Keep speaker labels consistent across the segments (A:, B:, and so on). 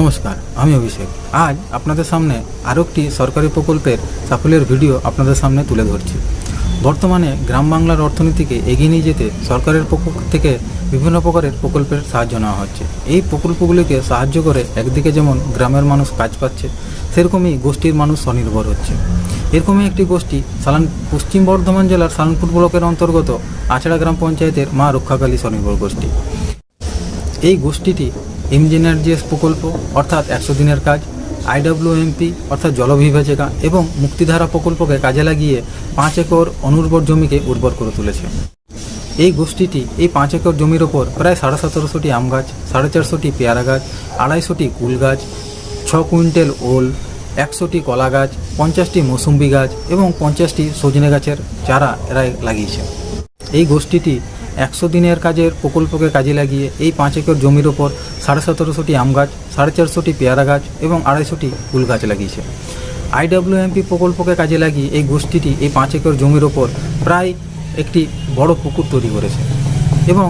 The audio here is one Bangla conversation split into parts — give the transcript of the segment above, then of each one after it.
A: নমস্কার, আমি অভিষেক। আজ আপনাদের সামনে আরও একটি সরকারি প্রকল্পের সাফল্যের ভিডিও আপনাদের সামনে তুলে ধরছি। বর্তমানে গ্রাম বাংলার অর্থনীতিকে এগিয়ে নিয়ে যেতে সরকারের পক্ষ থেকে বিভিন্ন প্রকারের প্রকল্পের সাহায্য নেওয়া হচ্ছে। এই প্রকল্পগুলিকে সাহায্য করে একদিকে যেমন গ্রামের মানুষ কাজ পাচ্ছে, সেরকমই গোষ্ঠীর মানুষ স্বনির্ভর হচ্ছে। এরকমই একটি গোষ্ঠী সালান, পশ্চিম বর্ধমান জেলার সালানপুর ব্লকের অন্তর্গত আছড়া গ্রাম পঞ্চায়েতের মা রক্ষাকালী স্বনির্ভর গোষ্ঠী। এই গোষ্ঠীটি এমজিএনআরজিএস প্রকল্প, অর্থাৎ একশো দিনের কাজ, আইডব্লিউএমপি, অর্থাৎ জলবিভাজিকা এবং মুক্তিধারা প্রকল্পকে কাজে লাগিয়ে পাঁচ একর অনুর্বর জমিকে উর্বর করে তুলেছে। এই গোষ্ঠীটি এই পাঁচ একর জমির ওপর প্রায় সাড়ে সতেরোশোটি আম গাছ, সাড়ে চারশোটি পেয়ারা গাছ, আড়াইশোটি কুল গাছ, ছ কুইন্টাল ওল, একশোটি কলা গাছ, পঞ্চাশটি মৌসুম্বি গাছ এবং পঞ্চাশটি সজনে গাছের চারা এরা লাগিয়েছে। এই গোষ্ঠীটি একশো দিনের কাজের প্রকল্পকে কাজে লাগিয়ে এই পাঁচ একর জমির ওপর সাড়ে সতেরোশোটি আম গাছ, সাড়ে চারশোটি পেয়ারা গাছ এবং আড়াইশোটি ফুল গাছ লাগিয়েছে। আইডব্লিউএমপি প্রকল্পকে কাজে লাগিয়ে এই গোষ্ঠীটি এই পাঁচ একর জমির ওপর প্রায় একটি বড় পুকুর তৈরি করেছে এবং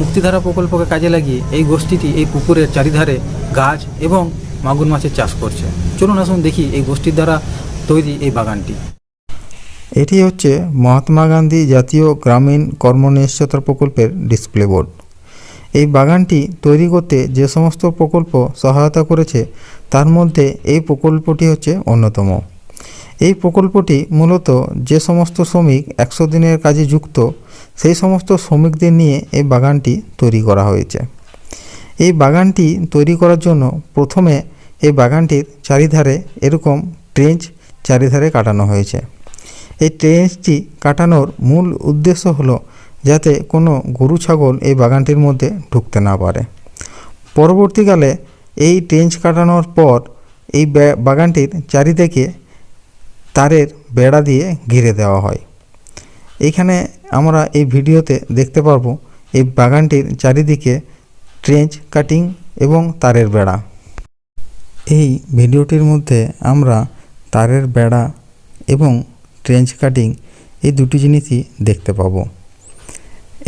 A: মুক্তিধারা প্রকল্পকে কাজে লাগিয়ে এই গোষ্ঠীটি এই পুকুরের চারিধারে গাছ এবং মাগুর মাছের চাষ করছে। চলুন আসুন দেখি এই গোষ্ঠীর দ্বারা তৈরি এই বাগানটি।
B: এটি হচ্ছে মহাত্মা গান্ধী জাতীয় গ্রামীণ কর্মনিশ্চয়তা প্রকল্পের ডিসপ্লে বোর্ড এই বাগানটি তৈরি করতে যে সমস্ত প্রকল্প সহায়তা করেছে, তার মধ্যে এই প্রকল্পটি হচ্ছে অন্যতম। এই প্রকল্পটি মূলত যে সমস্ত শ্রমিক একশো দিনের কাজে যুক্ত, সেই সমস্ত শ্রমিকদের নিয়ে এই বাগানটি তৈরি করা হয়েছে। এই বাগানটি তৈরি করার জন্য প্রথমে এই বাগানটির চারিধারে এরকম ট্রেঞ্চ চারিধারে কাটানো হয়েছে। এই ট্রেঞ্চটি কাটানোর মূল উদ্দেশ্য হলো যাতে কোনো গরু, ছাগল এই বাগানটির মধ্যে ঢুকতে না পারে। পরবর্তীকালে এই ট্রেঞ্চ কাটানোর পর এই বাগানটির চারিদিকে তারের বেড়া দিয়ে ঘিরে দেওয়া হয়। এখানে আমরা এই ভিডিওতে দেখতে পারব এই বাগানটির চারিদিকে ট্রেঞ্চ কাটিং এবং তারের বেড়া। এই ভিডিওটির মধ্যে আমরা তারের বেড়া এবং ট্রেঞ্চ কাটিং এই দুটি জিনিসই দেখতে পাবো।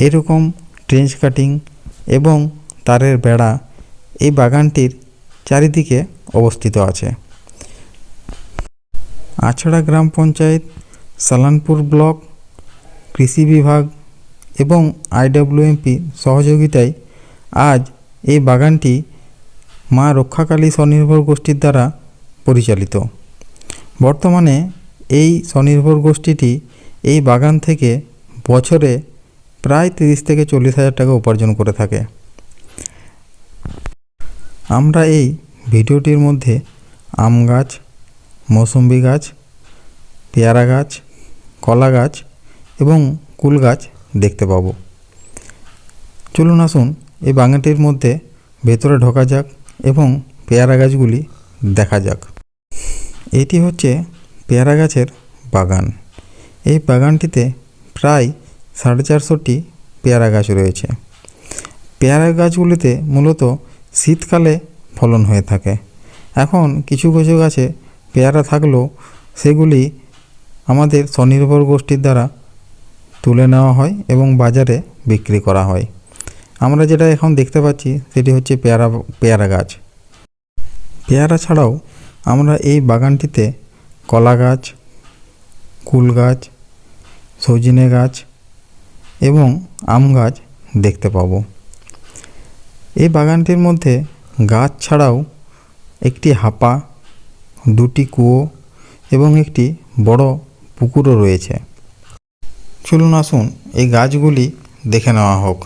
B: এরকম ট্রেঞ্চ কাটিং এবং তারের বেড়া এই বাগানটির চারিদিকে অবস্থিত আছে। আছড়া গ্রাম পঞ্চায়েত, সালানপুর ব্লক, কৃষি বিভাগ এবং আইডব্লিউএমপি সহযোগিতায় আজ এই বাগানটি মা রক্ষাকালী স্বনির্ভর গোষ্ঠীর দ্বারা পরিচালিত। বর্তমানে এই স্বনির্ভর গোষ্ঠীটি এই বাগান থেকে বছরে প্রায় তিরিশ থেকে চল্লিশ হাজার টাকা উপার্জন করে থাকে। আমরা এই ভিডিওটির মধ্যে আম গাছ, মৌসুম্বি গাছ, পেয়ারা গাছ, কলা গাছ এবং কুল গাছ দেখতে পাবো। চলুন আসুন এই বাগানটির মধ্যে ভেতরে ঢোকা যাক এবং পেয়ারা গাছগুলি দেখা যাক। এটি হচ্ছে পেয়ারা গাছের বাগান। এই বাগানটিতে প্রায় সাড়ে চারশোটি পেয়ারা গাছ রয়েছে। পেয়ারা গাছগুলিতে মূলত শীতকালে ফলন হয়ে থাকে। এখন কিছু কিছু গাছে পেয়ারা থাকলেও সেগুলি আমাদের স্বনির্ভর গোষ্ঠীর দ্বারা তুলে নেওয়া হয় এবং বাজারে বিক্রি করা হয়। আমরা যেটা এখন দেখতে পাচ্ছি সেটি হচ্ছে পেয়ারা পেয়ারা গাছ পেয়ারা ছাড়াও আমরা এই বাগানটিতে কলা গাছ, কুল গাছ, সজনে গাছ এবং আম গাছ দেখতে পাবো। এই বাগানটির মধ্যে গাছ ছাড়াও একটি হাপা, দুটি কুয়ো এবং একটি বড় পুকুরও রয়েছে। চলুন আসুন এই গাছগুলি দেখে নেওয়া হোক।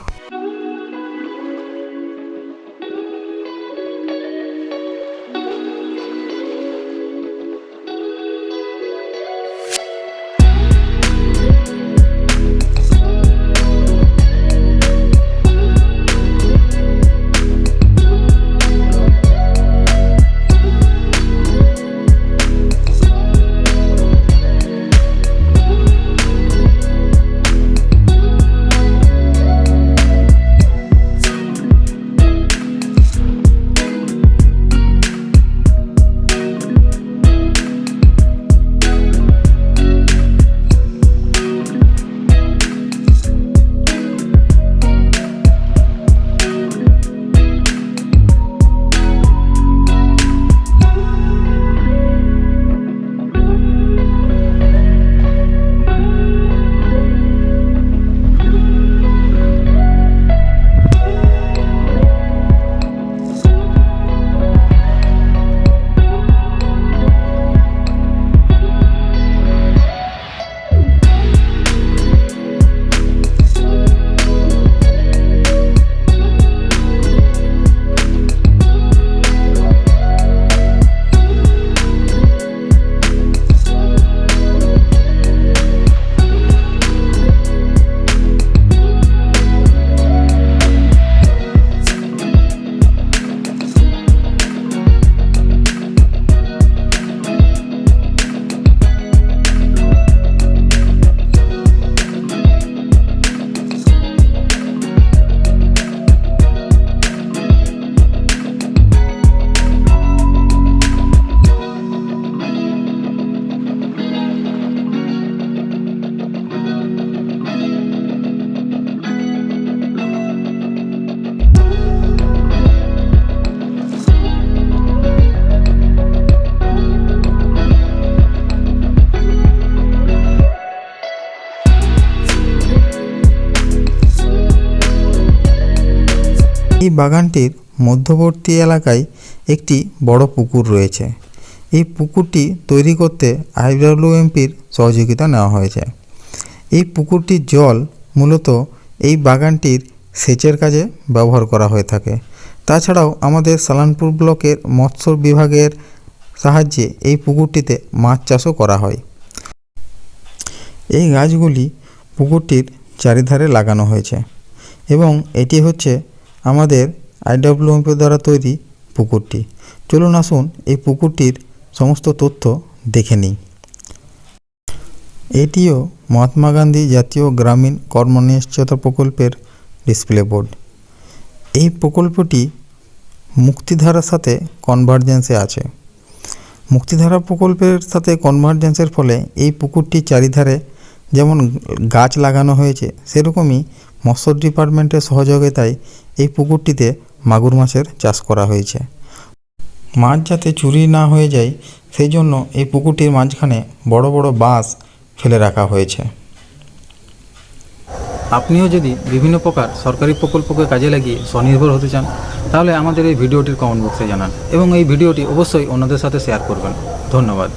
B: বাগানটির মধ্যবর্তী এলাকায় একটি বড় পুকুর রয়েছে। এই পুকুরটি তৈরি করতে আইডব্লিউএমপির সহযোগিতা নেওয়া হয়েছে। এই পুকুরটির জল মূলত এই বাগানটির সেচের কাজে ব্যবহার করা হয়ে থাকে। তাছাড়াও আমাদের সালানপুর ব্লকের মৎস্য বিভাগের সাহায্যে এই পুকুরটিতে মাছ চাষও করা হয়। এই গাছগুলি পুকুরটির চারিধারে লাগানো হয়েছে এবং এটি হচ্ছে আমাদের আইডব্লিউএমপি দ্বারা তৈরি পুকুরটি। চলুন আসুন এই পুকুরটির সমস্ত তথ্য দেখে নিই। এটিও মহাত্মা গান্ধী জাতীয় গ্রামীণ কর্মনিশ্চয়তা প্রকল্পের ডিসপ্লে বোর্ড। এই প্রকল্পটি মুক্তিধারার সাথে কনভার্জেন্সে আছে। মুক্তিধারা প্রকল্পের সাথে কনভার্জেন্সের ফলে এই পুকুরটির চারিধারে যেমন গাছ লাগানো হয়েছে, সেরকমই মৎস্য ডিপার্টমেন্টের সহযোগিতায় এই পুকুরটিতে মাগুর মাছের চাষ করা হয়েছে। মাছ যাতে চুরি না হয়ে যায় সেই জন্য এই পুকুরটির মাঝখানে বড় বড় বাঁশ ফেলে রাখা হয়েছে।
A: আপনিও যদি বিভিন্ন প্রকার সরকারি প্রকল্পকে কাজে লাগিয়ে স্বনির্ভর হতে চান, তাহলে আমাদের এই ভিডিওটির কমেন্ট বক্সে জানান এবং এই ভিডিওটি অবশ্যই অন্যদের সাথে শেয়ার করবেন। ধন্যবাদ।